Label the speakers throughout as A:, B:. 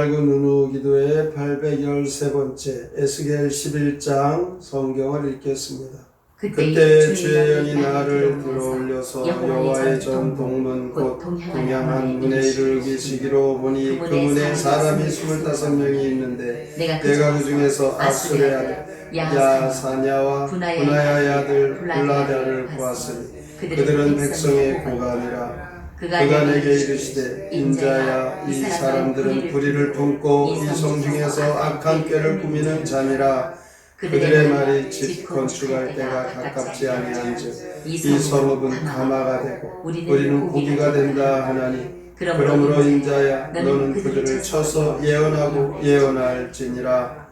A: 189 누누 기도의 813번째 에스겔 11장 성경을 읽겠습니다. 그때 주의 영이 나를 들어올려서 여호와의 전 동문 곧 동양한 문에 이르기 시기로 보니 그 문에 사람이 25명이 있는데 내가 그 중에서 아수레 아들 야사냐와 분하야의 아들 블라다를 보았으니 그들은 백성의 고관이라 그가 내게 이르시되 인자야 이 사람들은 불의를 품고 이성 중에서 악한 꾀를 꾸미는 자니라. 그들의 말이 집 건축할 때가 가깝지 아니한즉 이 성읍은 가마가 되고 우리는 고기가 된다 하나니 그러므로 인자야 너는 그들을 쳐서 예언하고 예언할지니라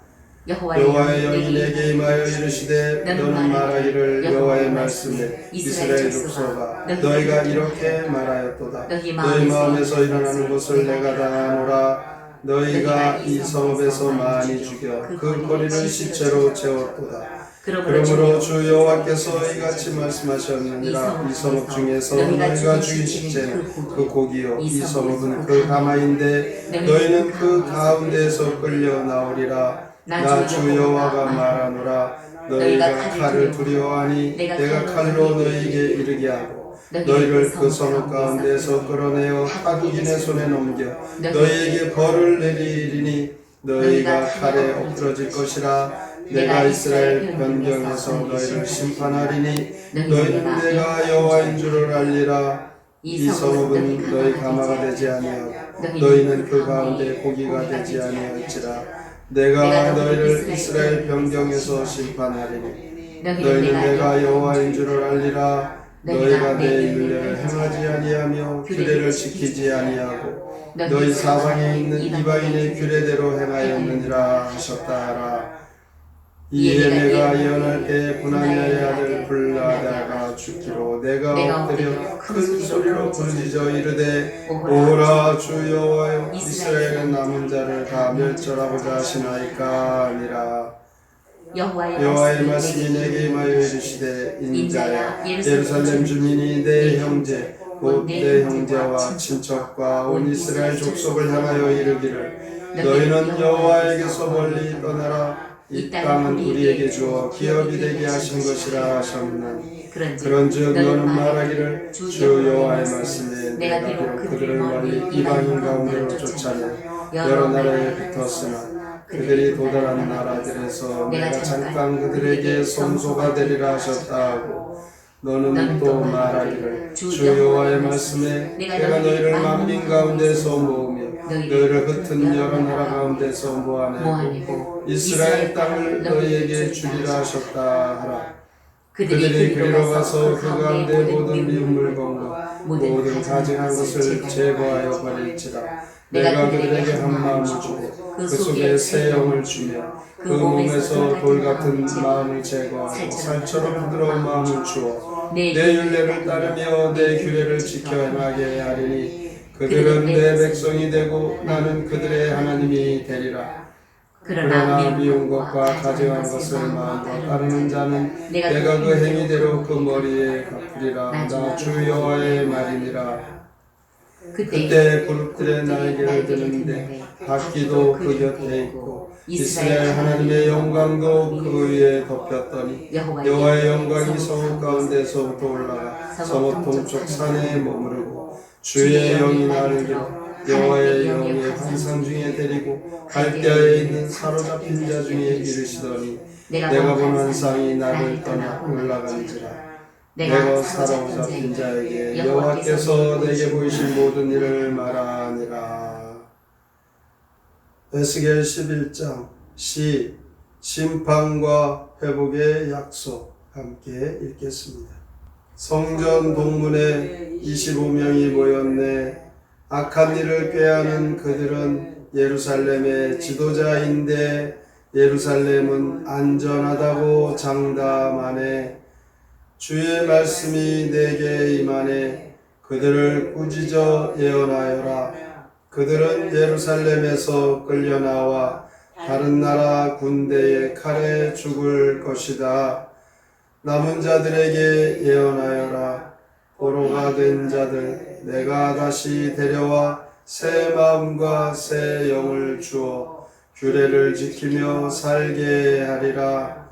A: 여호와의 영이 내게 임하여 이르시되 너는 말하기를 여호와의 말씀에 이스라엘 족속아 너희가 이렇게 말하였도다. 너희 마음에서 일어나는 것을 내가 다 아노라. 너희가 이 성읍에서 많이 죽여 그 거리를 시체로 채웠도다. 그러므로 주 여호와께서 이같이 말씀하셨느니라. 이 성읍 중에서 너희가 죽인 시체는 그 고기요. 이 성읍은 그 가마인데 너희는 그 가운데에서 끌려 나오리라 나 주 여호와가 말하노라. 너희가 칼을 두려워하니 내가 칼로 너희에게 이르게 하고 너희를 그 성읍 가운데서 끌어내어 타국인의 손에 넘겨 너희에게 벌을 내리리니 너희가 칼에 엎드러질 것이라. 내가 이스라엘 변경에서 너희를 심판하리니 너희는 내가 여호와인 줄을 알리라. 이 성읍은 너희 가마가 되지 아니하고 너희는 그 가운데 고기가 되지 아니할지라 내가 너희를 이스라엘 변경에서 심판하리니. 너희는 내가 여호와인 줄을 알리라. 너희가 내 윤례를 행하지 아니하며 규례를 지키지 아니하고 너희 사방에 있는 이방인의 규례대로 행하였느니라 하셨다 하라. 이에 내가 예언할 때 분하냐의 아들 불라 죽기로 내가 엎드려 큰 소리로 부르짖어 이르되 오라 주 여호와여 이스라엘의 남은 자를 다 멸절하고자 하시나이까 아니라. 여호와의 말씀이 내게 임하여 이르시되 인자야 예루살렘 주민이 내 형제 곧 내 형제와 친척과 온 이스라엘 족속을 향하여 이르기를. 너희는 여호와에게서 멀리 떠나라 이 땅은 우리에게 주어 기업이 되게 하신 것이라 하셨나니 그런즉 너는 말하기를 주 여호와의 말씀에 내가 비록 그들을 멀리 이방인 가운데로 쫓아내 여러 나라에 붙었으나 그들이 도달한 나라들에서 내가 잠깐 그들에게 성소가 되리라 하셨다 하고 너는 또 말하기를 주 여호와의 말씀에 내가 너희를 만민 가운데서 모으며 너희를 흩은 여러 나라 가운데서 모아내고 이스라엘 땅을 너희에게 주리라 하셨다 하라. 그들이 그리로 가서 그 가운데 모든 미운 물건과 모든 가증한 것을 제거하여 버릴지라. 내가 그들에게 한 마음을 주고 그 속에 새 영을 주며 그 몸에서 돌 같은 마음을 제거하고 살처럼 부드러운 마음을 주어 내 윤례를 따르며 내 규례를 지켜 행하게 하리니 그들은 내 백성이 되고 나는 그들의 하나님이 되리라. 그러나 미운 것과 가증한 것을 마음으로 따르는 자는 내가 그 행위대로 그 머리에 갚으리라. 나 주 여호와의 말이니라. 그때 부르들의 날개를 드는데 바퀴도 그 곁에 있고 이스라엘 하나님의 영광도 그 위에 덮였더니 여호와의 영광이 성읍 가운데서부터 올라가 성읍 동쪽 산에 머무르고 주의 영이 나를 들어 여호와의 영이 환상 중에 데리고 갈대아에 있는 사로잡힌 자 중에 이르시더니 내가 본 환상이 나를 떠나 올라간지라 내가 사로잡힌 자에게 여호와께서 내게 보이신 모든 일을 말하니라. 에스겔 11장 시 심판과 회복의 약속 함께 읽겠습니다. 성전 동문에 25명이 모였네. 악한 일을 꾀하는 그들은 예루살렘의 지도자인데 예루살렘은 안전하다고 장담하네. 주의 말씀이 내게 임하네 그들을 꾸짖어 예언하여라 그들은 예루살렘에서 끌려 나와 다른 나라 군대의 칼에 죽을 것이다 남은 자들에게 예언하여라 포로가 된 자들 내가 다시 데려와 새 마음과 새 영을 주어 규례를 지키며 살게 하리라.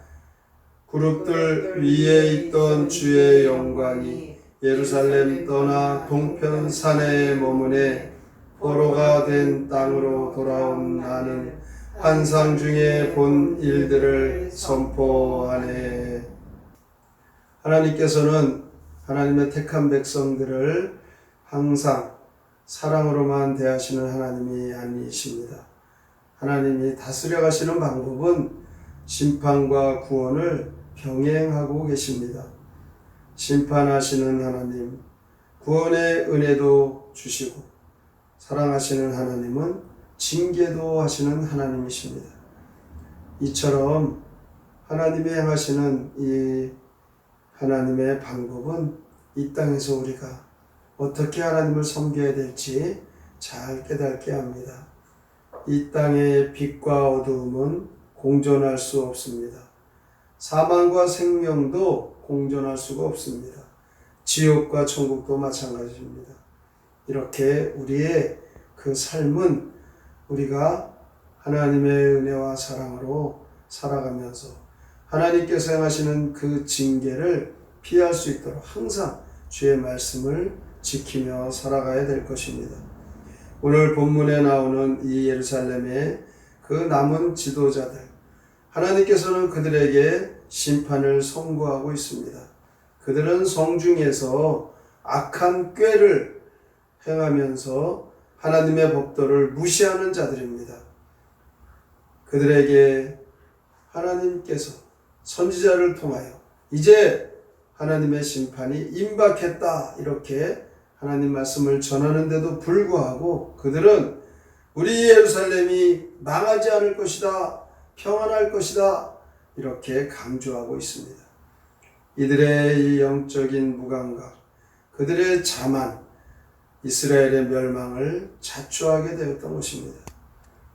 A: 그룹들 위에 있던 주의 영광이 예루살렘 떠나 동편 산에 머무네 포로가 된 땅으로 돌아온 나는 환상 중에 본 일들을 선포하네. 하나님께서는 하나님의 택한 백성들을 항상 사랑으로만 대하시는 하나님이 아니십니다. 하나님이 다스려 가시는 방법은 심판과 구원을 병행하고 계십니다. 심판하시는 하나님, 구원의 은혜도 주시고, 사랑하시는 하나님은 징계도 하시는 하나님이십니다. 이처럼 하나님이 행하시는 이 하나님의 방법은 이 땅에서 우리가 어떻게 하나님을 섬겨야 될지 잘 깨닫게 합니다. 이 땅의 빛과 어두움은 공존할 수 없습니다. 사망과 생명도 공존할 수가 없습니다. 지옥과 천국도 마찬가지입니다. 이렇게 우리의 그 삶은 우리가 하나님의 은혜와 사랑으로 살아가면서 하나님께서 행하시는 그 징계를 피할 수 있도록 항상 주의 말씀을 지키며 살아가야 될 것입니다. 오늘 본문에 나오는 이 예루살렘의 그 남은 지도자들, 하나님께서는 그들에게 심판을 선고하고 있습니다. 그들은 성중에서 악한 꾀를 행하면서 하나님의 법도를 무시하는 자들입니다. 그들에게 하나님께서 선지자를 통하여 이제 하나님의 심판이 임박했다 이렇게 하나님 말씀을 전하는데도 불구하고 그들은 우리 예루살렘이 망하지 않을 것이다 평안할 것이다 이렇게 강조하고 있습니다. 이들의 이 영적인 무감각, 그들의 자만, 이스라엘의 멸망을 자초하게 되었던 것입니다.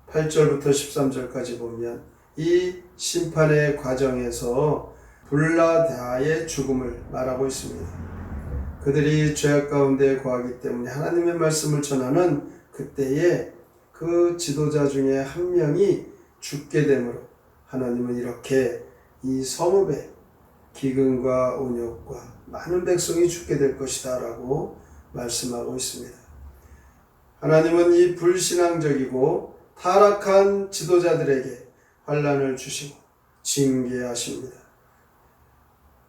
A: 8절부터 13절까지 보면 이 심판의 과정에서 불라다의 죽음을 말하고 있습니다. 그들이 죄악 가운데 거하기 때문에 하나님의 말씀을 전하는 그때에 그 지도자 중에 한 명이 죽게 되므로 하나님은 이렇게 이 성읍에 기근과 온역과 많은 백성이 죽게 될 것이다 라고 말씀하고 있습니다. 하나님은 이 불신앙적이고 타락한 지도자들에게 환란을 주시고 징계하십니다.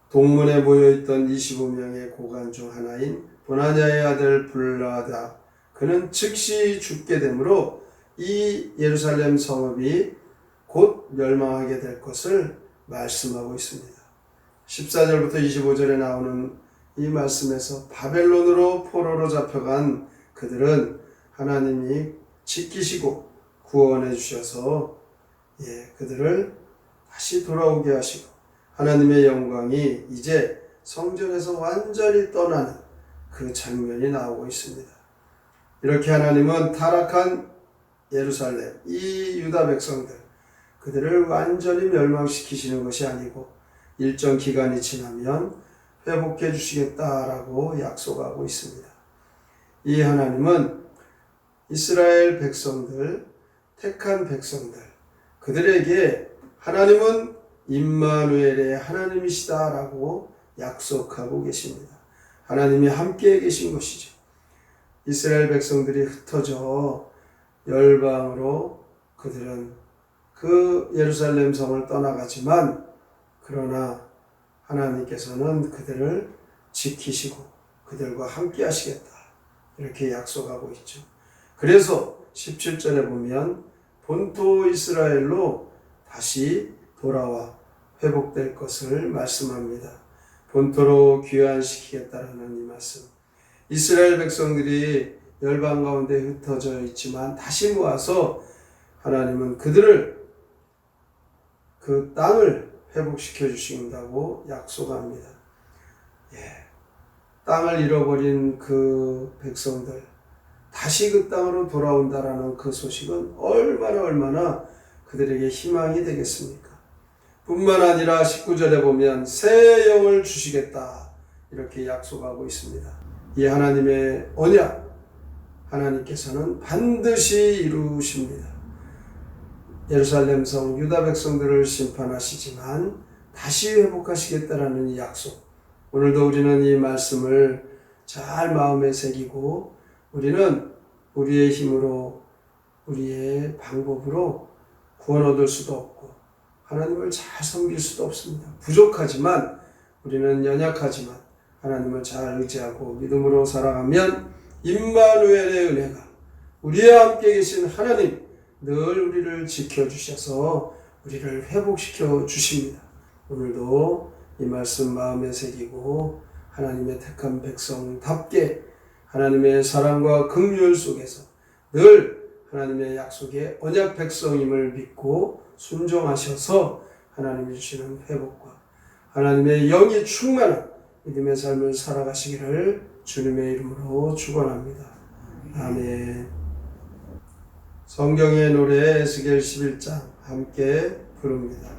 A: 동문에 모여있던 25명의 고관 중 하나인 보나냐의 아들 불라다 그는 즉시 죽게 되므로 이 예루살렘 성읍이 곧 멸망하게 될 것을 말씀하고 있습니다. 14절부터 25절에 나오는 이 말씀에서 바벨론으로 포로로 잡혀간 그들은 하나님이 지키시고 구원해 주셔서 예, 그들을 다시 돌아오게 하시고 하나님의 영광이 이제 성전에서 완전히 떠나는 그 장면이 나오고 있습니다. 이렇게 하나님은 타락한 예루살렘, 이 유다 백성들, 그들을 완전히 멸망시키시는 것이 아니고 일정 기간이 지나면 회복해 주시겠다라고 약속하고 있습니다. 이 하나님은 이스라엘 백성들, 택한 백성들, 그들에게 하나님은 임마누엘의 하나님이시다라고 약속하고 계십니다. 하나님이 함께 계신 것이죠. 이스라엘 백성들이 흩어져 열방으로 그들은 그 예루살렘 성을 떠나가지만 그러나 하나님께서는 그들을 지키시고 그들과 함께 하시겠다. 이렇게 약속하고 있죠. 그래서 17절에 보면 본토 이스라엘로 다시 돌아와 회복될 것을 말씀합니다. 본토로 귀환시키겠다라는 이 말씀. 이스라엘 백성들이 열방 가운데 흩어져 있지만 다시 모아서 하나님은 그들을 그 땅을 회복시켜 주신다고 약속합니다. 예. 땅을 잃어버린 그 백성들 다시 그 땅으로 돌아온다라는 그 소식은 얼마나 얼마나 그들에게 희망이 되겠습니까? 뿐만 아니라 19절에 보면 새 영을 주시겠다 이렇게 약속하고 있습니다. 이 하나님의 언약 하나님께서는 반드시 이루십니다. 예루살렘 성 유다 백성들을 심판하시지만 다시 회복하시겠다라는 이 약속. 오늘도 우리는 이 말씀을 잘 마음에 새기고 우리는 우리의 힘으로 우리의 방법으로 구원 얻을 수도 없고 하나님을 잘 섬길 수도 없습니다. 부족하지만 우리는 연약하지만 하나님을 잘 의지하고 믿음으로 살아가면 임마누엘의 은혜가 우리와 함께 계신 하나님 늘 우리를 지켜 주셔서 우리를 회복시켜 주십니다. 오늘도 이 말씀 마음에 새기고 하나님의 택한 백성답게 하나님의 사랑과 긍휼 속에서 늘 하나님의 약속의 언약 백성임을 믿고 순종하셔서 하나님이 주시는 회복과 하나님의 영이 충만한 믿음의 삶을 살아가시기를 주님의 이름으로 축원합니다. 아멘. 성경의 노래 에스겔 11장 함께 부릅니다.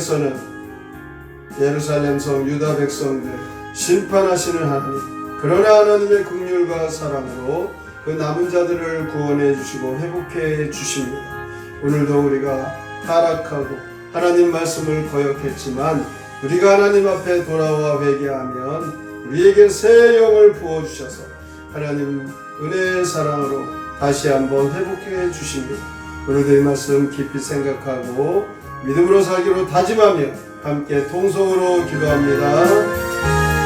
A: 하나님께서는 예루살렘 성 유다 백성들 심판하시는 하나님 그러나 하나님의 긍휼과 사랑으로 그 남은 자들을 구원해 주시고 회복해 주십니다. 오늘도 우리가 타락하고 하나님 말씀을 거역했지만 우리가 하나님 앞에 돌아와 회개하면 우리에게 새 영을 부어 주셔서 하나님 은혜의 사랑으로 다시 한번 회복해 주십니다. 오늘도 이 말씀 깊이 생각하고 믿음으로 살기로 다짐하며 함께 통성으로 기도합니다.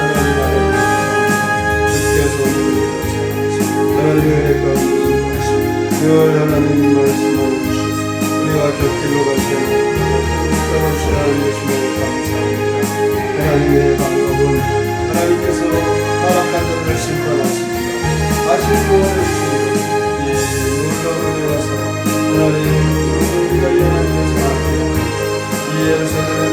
A: 하나님 아버지, 주께서 하나님의 은혜 가운데 늘 하나님 말씀을 주시고 우리가 곁길로 갈 때는 떨어지라는 예수님 감사합니다. 하나님의 방법은 하나님께서 타락한 자들을 심판하십니다. 주시고 is